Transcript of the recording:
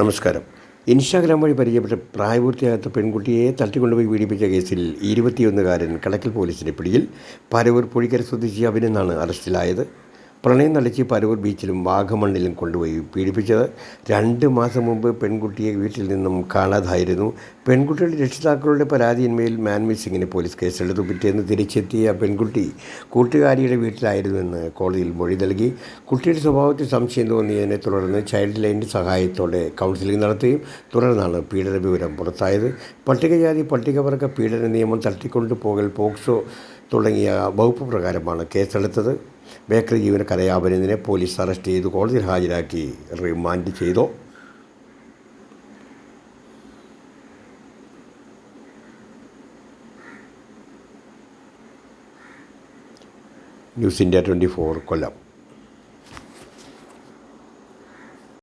നമസ്കാരം. ഇൻസ്റ്റാഗ്രാം വഴി പരിചയപ്പെട്ട പ്രായപൂർത്തിയാകാത്ത പെൺകുട്ടിയെ തട്ടിക്കൊണ്ടുപോയി പീഡിപ്പിച്ച കേസിൽ ഇരുപത്തിയൊന്നുകാരൻ കടക്കൽ പോലീസിന്റെ പിടിയിൽ പരവൂർ പുഴിക്കര സ്വദേശി അഭിനെന്നാണ് അറസ്റ്റിലായത്. പ്രണയം നടിച്ച് പരവൂർ ബീച്ചിലും വാഗമണ്ണിലും കൊണ്ടുപോയി പീഡിപ്പിച്ചത് രണ്ട് മാസം മുമ്പ് പെൺകുട്ടിയെ വീട്ടിൽ നിന്നും കാണാതായിരുന്നു. പെൺകുട്ടിയുടെ രക്ഷിതാക്കളുടെ പരാതിയിന്മേൽ മാൻ മിസ്സിങ്ങിന് പോലീസ് കേസെടുത്തു. പിറ്റേന്ന് തിരിച്ചെത്തിയ പെൺകുട്ടി കൂട്ടുകാരിയുടെ വീട്ടിലായിരുന്നുവെന്ന് കോടതിയിൽ മൊഴി നൽകി. കുട്ടിയുടെ സ്വഭാവത്തിൽ സംശയം തോന്നിയതിനെ തുടർന്ന് ചൈൽഡ് ലൈന്റെ സഹായത്തോടെ കൗൺസിലിംഗ് നടത്തുകയും തുടർന്നാണ് പീഡന വിവരം പുറത്തായത്. പട്ടികജാതി പട്ടികവർഗ പീഡന നിയമം തട്ടിക്കൊണ്ടുപോകൽ പോക്സോ തുടങ്ങിയ വകുപ്പ് പ്രകാരമാണ് കേസെടുത്തത്. ബേക്കറി ജീവനക്കാരായ അഭിനന്ദനെ പോലീസ് അറസ്റ്റ് ചെയ്ത് കോടതിയിൽ ഹാജരാക്കി. റിമാൻഡ് ചെയ്തു. News India twenty four Kollam.